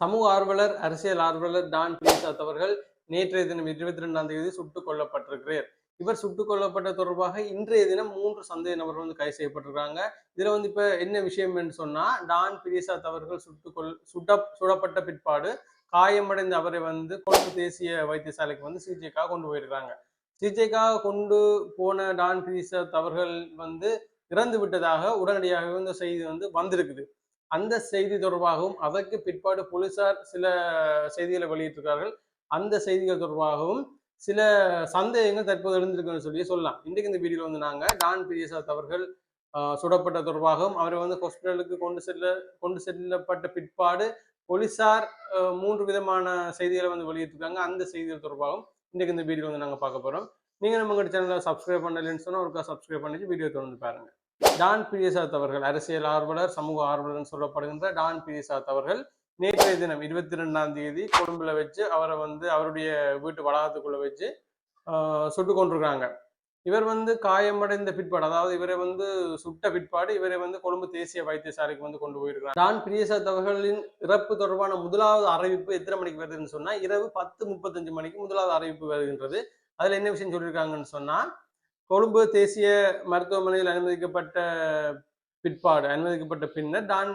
சமூக ஆர்வலர் அரசியல் ஆர்வலர் டான் பிரசாத் அவர்கள் நேற்றைய தினம் இருபத்தி ரெண்டாம் தேதி சுட்டுக் கொல்லப்பட்டிருக்கிறார். இவர் சுட்டுக் கொல்லப்பட்ட தொடர்பாக இன்றைய தினம் மூன்று சந்தேக நபர்கள் வந்து கைது செய்யப்பட்டிருக்காங்க. இதுல வந்து இப்ப என்ன விஷயம் என்று சொன்னா டான் பிரிசாத் அவர்கள் சுட்டுக் கொல் சுட சுடப்பட்ட பிற்பாடு காயமடைந்த அவரை வந்து கொழும்பு தேசிய வைத்தியசாலைக்கு வந்து சிகிச்சைக்காக கொண்டு போயிருக்காங்க. சிகிச்சைக்காக கொண்டு போன டான் பிரிசாத் அவர்கள் வந்து இறந்து விட்டதாக உடனடியாக இந்த செய்தி வந்து வந்திருக்குது. அந்த செய்தி தொடர்பாகவும் அதற்கு பிற்பாடு போலீசார் சில செய்திகளை வெளியிட்டிருக்கார்கள் அந்த செய்திகள் தொடர்பாகவும் சில சந்தேகங்கள் தற்போது எழுந்திருக்குன்னு சொல்லி சொல்லலாம். இன்றைக்கு இந்த வீடியோவில் வந்து நாங்கள் டான் பிரியசாத் அவர்கள் சுடப்பட்ட தொடர்பாகவும் அவரை வந்து ஹாஸ்பிட்டலுக்கு கொண்டு செல்ல கொண்டு செல்லப்பட்ட பிற்பாடு போலீசார் மூன்று விதமான செய்திகளை வந்து வெளியிட்டிருக்காங்க. அந்த செய்திகள் தொடர்பாகவும் இன்றைக்கு இந்த வீடியோ வந்து நாங்கள் பார்க்க போகிறோம் நீங்கள் நம்ம சேனலை சப்ஸ்கிரைப் பண்ணலைன்னு சொன்னால் ஒருக்கா சப்ஸ்கிரைப் பண்ணிட்டு வீடியோ தொடர்ந்து பாருங்க. டான் பிரியசாத் அவர்கள் அரசியல் ஆர்வலர் சமூக ஆர்வலர் சொல்லப்படுகின்ற டான் பிரியசாத் அவர்கள் நேற்றைய தினம் இருபத்தி ரெண்டாம் தேதி கொழும்புல வச்சு அவரை வந்து அவருடைய வீட்டு வளாகத்துக்குள்ள வச்சு சுட்டு கொண்டிருக்காங்க இவர் வந்து காயமடைந்த பிற்பாடு அதாவது இவரை வந்து சுட்ட பிற்பாடு இவரை வந்து கொழும்பு தேசிய வைத்தியசாலைக்கு வந்து கொண்டு போயிருக்கிறார். டான் பிரியசாத் அவர்களின் இறப்பு தொடர்பான முதலாவது அறிவிப்பு எத்தனை மணிக்கு வருதுன்னு சொன்னா இரவு பத்து முப்பத்தஞ்சு மணிக்கு முதலாவது அறிவிப்பு வருகின்றது. அதுல என்ன விஷயம் சொல்லியிருக்காங்கன்னு சொன்னா கொழும்பு தேசிய மருத்துவமனையில் அனுமதிக்கப்பட்ட பிற்பாடு அனுமதிக்கப்பட்ட பின்னர் டான்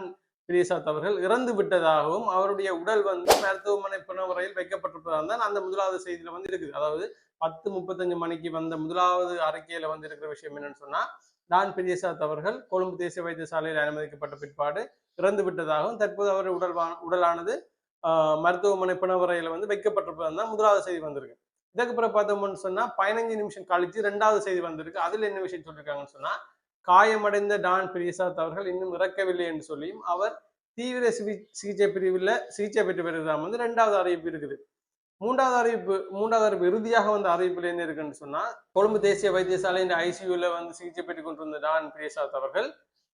பிரியசாத் அவர்கள் இறந்து விட்டதாகவும் அவருடைய உடல் வந்து மருத்துவமனை புனவரையில் வைக்கப்பட்டிருப்பதாக தான் அந்த முதலாவது செய்தியில வந்து இருக்குது. அதாவது பத்து முப்பத்தஞ்சு மணிக்கு வந்த முதலாவது அறிக்கையில வந்து இருக்கிற விஷயம் என்னன்னு சொன்னா டான் பிரியசாத் அவர்கள் கொழும்பு தேசிய வைத்தியசாலையில் அனுமதிக்கப்பட்ட பிற்பாடு இறந்து விட்டதாகவும் தற்போது அவர் உடல் உடலானது ஆஹ், மருத்துவமனை புனவரையில வந்து வைக்கப்பட்டிருப்பதாக தான் முதலாவது செய்தி வந்திருக்கு. இதுக்கு பிறகு பார்த்தோம்னு சொன்னா பதினஞ்சு நிமிஷம் கழிச்சு ரெண்டாவது செய்தி வந்திருக்கு. அதுல என்ன விஷயம் சொல்லியிருக்காங்கன்னு சொன்னா காயமடைந்த டான் பிரியசாத் அவர்கள் இன்னும் இறக்கவில்லை என்று சொல்லியும் அவர் தீவிர சிகிச்சை பிரிவில் சிகிச்சை பெற்று வருவதாக வந்து ரெண்டாவது அறிவிப்பு இருக்குது. மூன்றாவது அறிவிப்பு மூன்றாவது அறிவிப்பு இறுதியாக வந்த அறிவிப்புல என்ன இருக்குன்னு சொன்னா கொழும்பு தேசிய வைத்தியசாலையின் ஐசியூல வந்து சிகிச்சை பெற்றுக் கொண்டிருந்த டான் பிரியசாத் அவர்கள்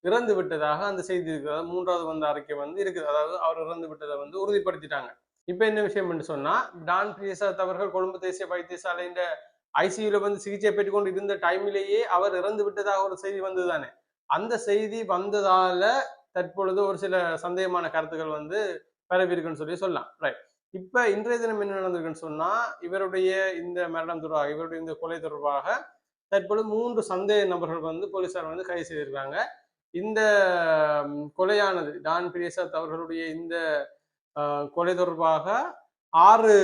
இறந்து விட்டதாக அந்த செய்தி இருக்குது. மூன்றாவது வந்த அறிக்கை வந்து இருக்குது. அதாவது அவர் இறந்து விட்டதை வந்து உறுதிப்படுத்திட்டாங்க. இப்ப என்ன விஷயம் என்று சொன்னா டான் பிரியசாத் அவர்கள் கொழும்பு தேசிய வைத்தியசாலையின் ஐசியூல வந்து சிகிச்சை பெற்றுக் கொண்டு இருந்த டைமிலேயே அவர் இறந்து விட்டதாக ஒரு செய்தி வந்ததுதானே? அந்த செய்தி வந்ததால தற்பொழுது ஒரு சில சந்தேகமான கருத்துக்கள் வந்து பரவியிருக்குன்னு சொல்லி சொல்லலாம். ரைட் இப்ப இன்றைய தினம் என்ன நடந்திருக்குன்னு சொன்னா இவருடைய இந்த மரணம் தொடர்பாக இவருடைய இந்த கொலை தொடர்பாக தற்பொழுது மூன்று சந்தேக நபர்கள் வந்து போலீசார் வந்து கைது செய்திருக்காங்க. இந்த கொலையானது டான் பிரியசாத் அவர்களுடைய இந்த கொலை தொடர்பாக ஆறு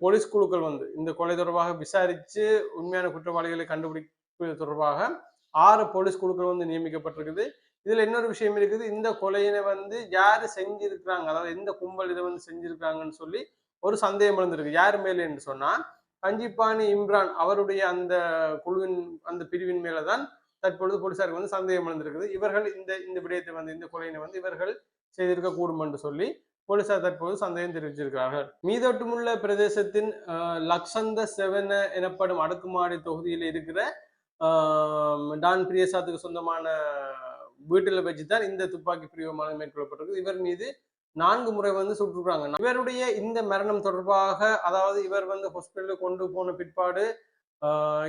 போலீஸ் குழுக்கள் வந்து இந்த கொலை தொடர்பாக விசாரித்து உண்மையான குற்றவாளிகளை கண்டுபிடிப்பது தொடர்பாக ஆறு போலீஸ் குழுக்கள் வந்து நியமிக்கப்பட்டிருக்குது. இதில் இன்னொரு விஷயம் இருக்குது. இந்த கொலையினை வந்து யார் செஞ்சிருக்கிறாங்க? அதாவது எந்த கும்பல் இதை வந்து செஞ்சிருக்காங்கன்னு சொல்லி ஒரு சந்தேகம் எழுந்திருக்கு. யார் மேலே என்று சொன்னால் கஞ்சிப்பாணி இம்ரான் அவருடைய அந்த குழுவின் அந்த பிரிவின் மேலே தான் தற்பொழுது போலீசாருக்கு வந்து சந்தேகம் எழுந்திருக்குது. இவர்கள் இந்த இந்த விடயத்தை வந்து இந்த கொலையினை வந்து இவர்கள் செய்திருக்க கூடும் என்று சொல்லி போலீசார் தற்போது சந்தேகம் தெரிவிச்சிருக்கிறார்கள் மீதொட்டுமுள்ள பிரதேசத்தின் லக்ஷந்த செவன எனப்படும் அடுக்குமாடி தொகுதியில் இருக்கிற ஆஹ், டான் பிரியசாத்துக்கு சொந்தமான வீட்டில் வச்சு தான் இந்த துப்பாக்கி பிரயோகமானது மேற்கொள்ளப்பட்டிருக்கு இவர் மீது நான்கு முறை வந்து சுட்டுருக்காங்க இவருடைய இந்த மரணம் தொடர்பாக அதாவது இவர் வந்து ஹாஸ்பிட்டலுக்கு கொண்டு போன பிற்பாடு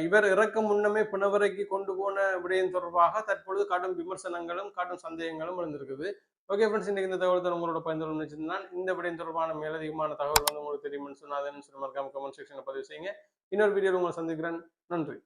இவர் இறக்க முன்னமே புனவரைக்கு கொண்டு போன விடயம் தொடர்பாக தற்பொழுது காட்டும் விமர்சனங்களும் காட்டும் சந்தேகங்களும் எழுந்திருக்குது. ஓகே ஃப்ரெண்ட்ஸ் இன்னைக்கு இந்த தகவல் தான் உங்களோட பயந்துள்ள நினைச்சிருந்தான் இந்த விடயம் தொடர்பான மேலதிகமான தகவல் வந்து உங்களுக்கு தெரியும்னு சொன்னால் அதை மறக்காம கமெண்ட் செக்ஷனில் பதிவு செய்யுங்க. இன்னொரு வீடியோவில் உங்களை சந்திக்கிறேன். நன்றி.